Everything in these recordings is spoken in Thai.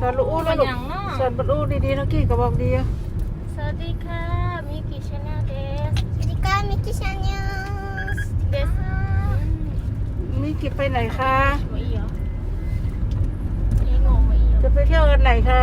สอนลูกอู้นะลูกอย่างเนาะ สอนบรรลุดีๆนะกี้ก็บอกดีอะสวัสดีค่ะมิกิชาแนลเดสสวัสดีค่ะมิกิชาเนียสเดสมีกิจไปไหนคะ มาอีเหรอเอ้งงมาอีเหรอจะไปเที่ยวกันไหนคะ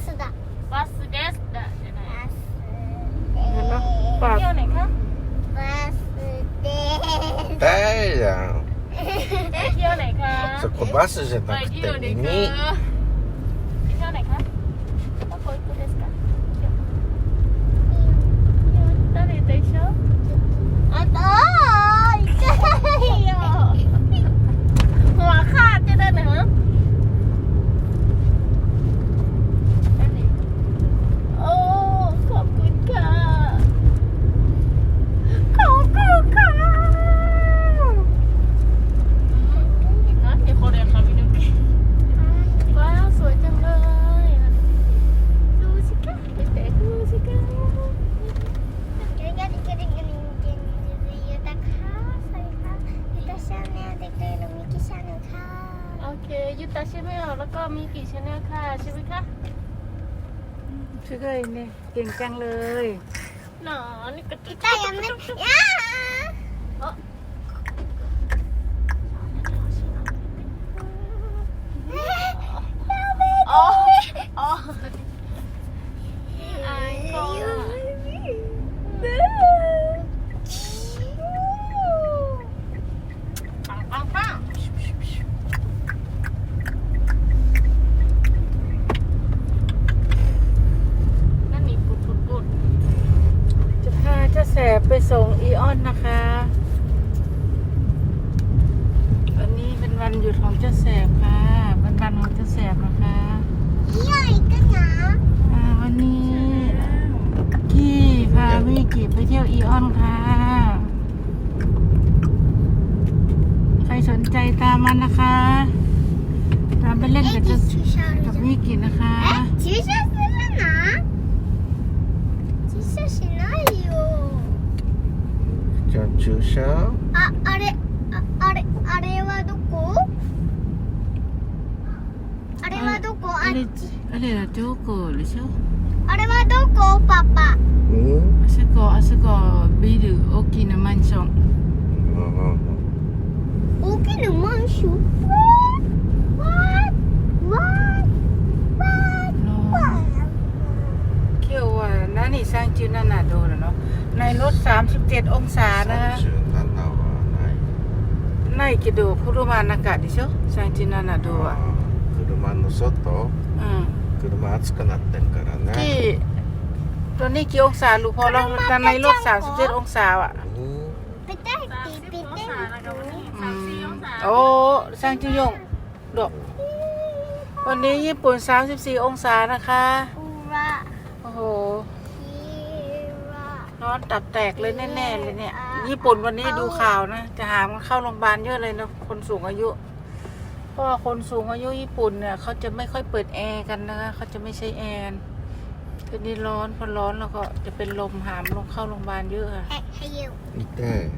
そこバスじゃなくて耳。 เลยเนี่ยเก่งจังเลย หนอนนี่กระตุก Kita yang ya. ส่งอีออนนะคะวันนี้เป็นวันหยุดของเจ้าแสบค่ะเป็นวันของเจ้าแสบนะคะใหญ่กันนะวันนี้กี่พาวิกิไปเที่ยวอีออนค่ะ ใครสนใจตามมันนะคะ ตามไปเล่นกับเจ้ากับวิกินะคะชิชาเซนนะ ちゃん注射？ああれああれあれはどこ？あれはどこ？あれあれはどこでしょ？あれはどこ？パパ。あそこあそこビル大きなマンション、うん、大きなマンション？ นั่นนี่สร้างจิวนานาโดแล้วเนาะในรถ 37 องศานะ 37はない ในกิโดคุรุมานากะดิโชสร้างจิวนานาโดอ่ะ 車の外 อืม 車暑くなってんから ที่ ね ตัวนี้กี่องศาลูกพอเราแต่ในรถ 37 องศาอ่ะ うんーペタイ สาม ピ สิบ ピ อง テ ศาแล้วกันวันนี้ อื สามสี่ ม องศา โอ้สร้างจิวยงดอกวันนี้ญี่ปุ่น 34 องศานะคะ うわ โอ้โห นอนตับแตกเลยแน่ๆเลยเนี่ย ญี่ปุ่นวันนี้ดูข่าวนะ จะหามันเข้าโรงพยาบาลเยอะเลยนะคนสูงอายุ เพราะคนสูงอายุญี่ปุ่นเนี่ยเขาจะไม่ค่อยเปิดแอร์กันนะคะเขาจะไม่ใช้แอร์ทีนี้ร้อนพอร้อนแล้วก็จะเป็นลมหามลงเข้าโรงพยาบาลเยอะค่ะให้ยิตอร์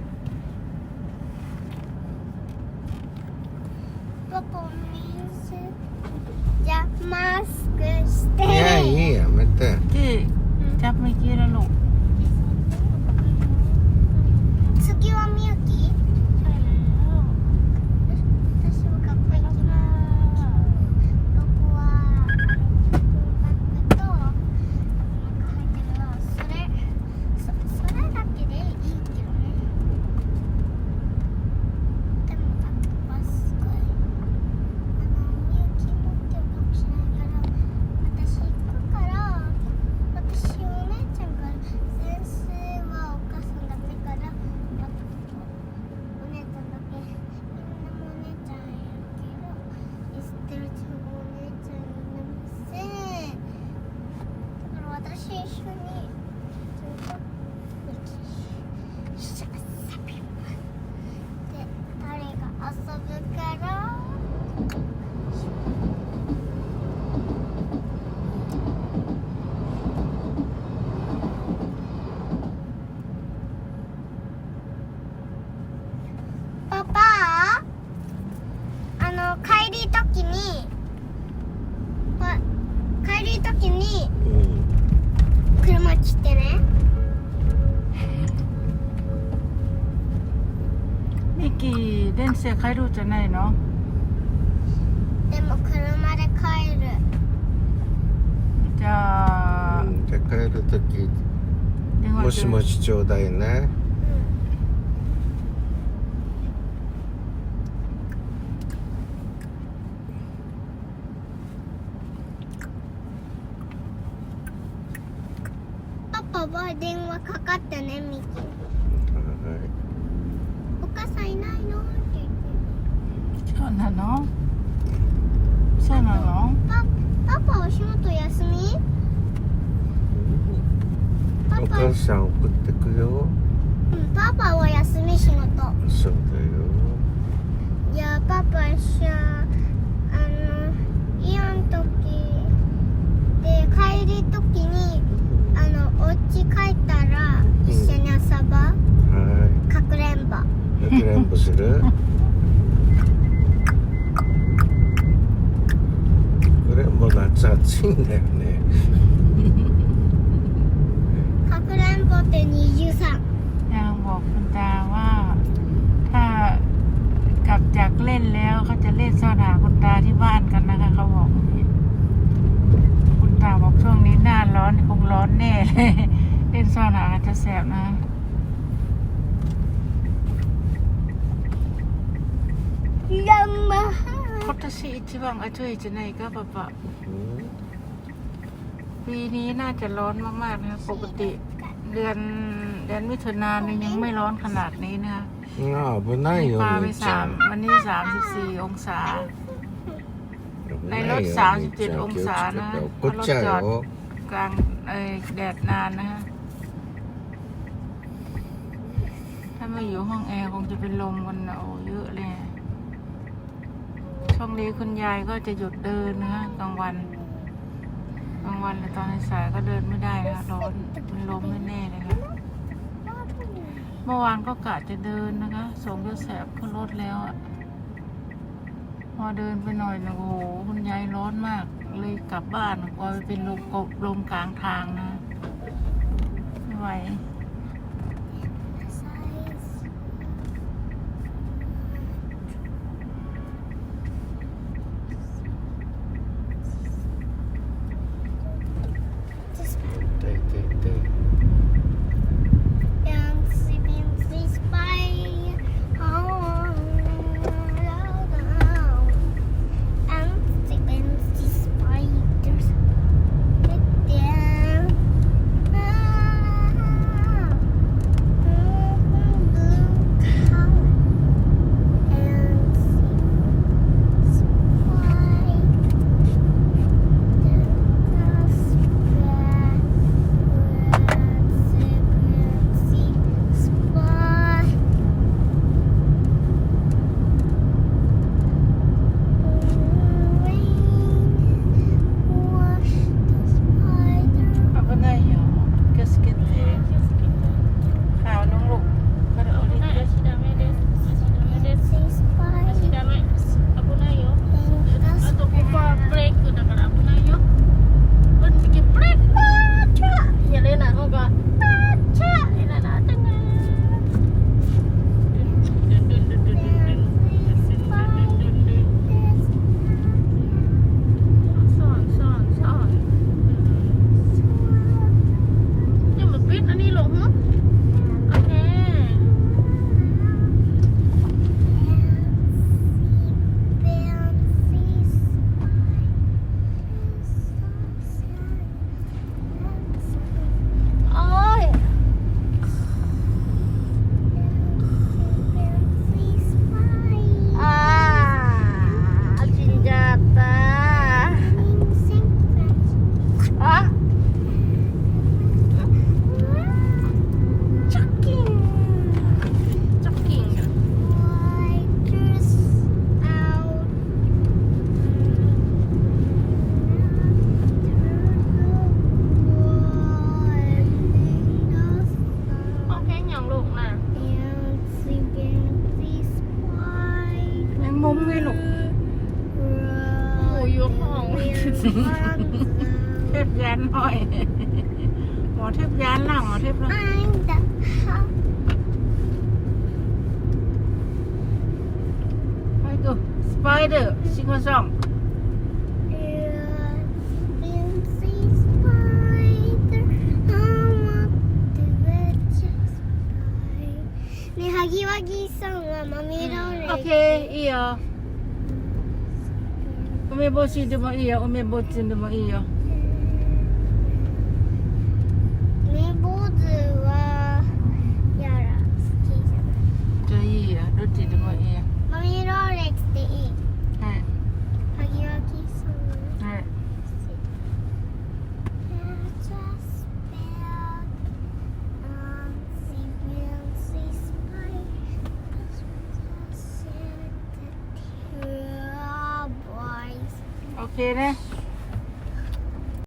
ปปมมิซึจับมาสก์สเตย์เยี่ยม่นเตอที่จับไม่อกี้แล้วลูก 電線帰るじゃないの？でも車で帰る。じゃあ、うんじゃあ帰るとき電話もしもしちょうだいね。パパは電話かかってねミキはお母さんいないのって言ってそうなの？そうなの？パパパお仕事休み？お母さん送ってくよ。うんパパは休み仕事。そういやパパさあのイオン時で帰り時にあのお家帰ったら一緒に遊ぼう、だよはかくれんぼ。いかくれんぼする？暑いんだよねかくれんぼって23 นางบอกคุณตาว่า ถ้ากลับจากเล่นแล้วเขาจะเล่นซ่อนหาคุณตาที่บ้านกันนะคะเขาบอกอย่างนี้คุณตาบอกช่วงนี้หน้าร้อนคงร้อนแน่เลย เล่นซ่อนหากันจะแสบนะ 今年一番暑いじゃないかパパ อืม ปีนี้น่าจะร้อนมากๆนะคะปกติ เดือนเดือนมิถุนายนเนี่ยยังไม่ร้อนขนาดนี้นะคะ ああ危ないよ ปลาไป みーち สา ゃ ม ん วันนี้สามสิบสี่องศา 危 ใน ない รถ よ สามสิบ みー เจ็ด ちゃん อง 気をつ ศา け นะ て คะ 怒っちゃうよ กลางเอ้ยแดดนานนะฮะ ถ้าไม่อยู่ห้องแอร์คงจะเป็นลมกันนะโอ้เยอะเลย ช่วงนี้คุณยายก็จะหยุดเดินนะฮะกลางวันกลางวันแต่ตอนสายก็เดินไม่ได้นะคะร้อนเป็นลมแน่ๆเลยค่ะเมื่อวานก็กะจะเดินนะคะสงยศแสบขึ้นรถแล้วอะพอเดินไปหน่อยนะโอ้โหคุณยายร้อนมาก เลยกลับบ้านกลัวไปเป็นลมกบลมกลางทางนะไม่ไหว มมไงลูกโอ้ยกห้องเทพยานหน่อยหมอเทพยานหลังหมอเทพยาน I'm ไปดูสไปเดอร์ชิงกอง iya. Umibot si dumo iya, umibot si dumo iya. ね。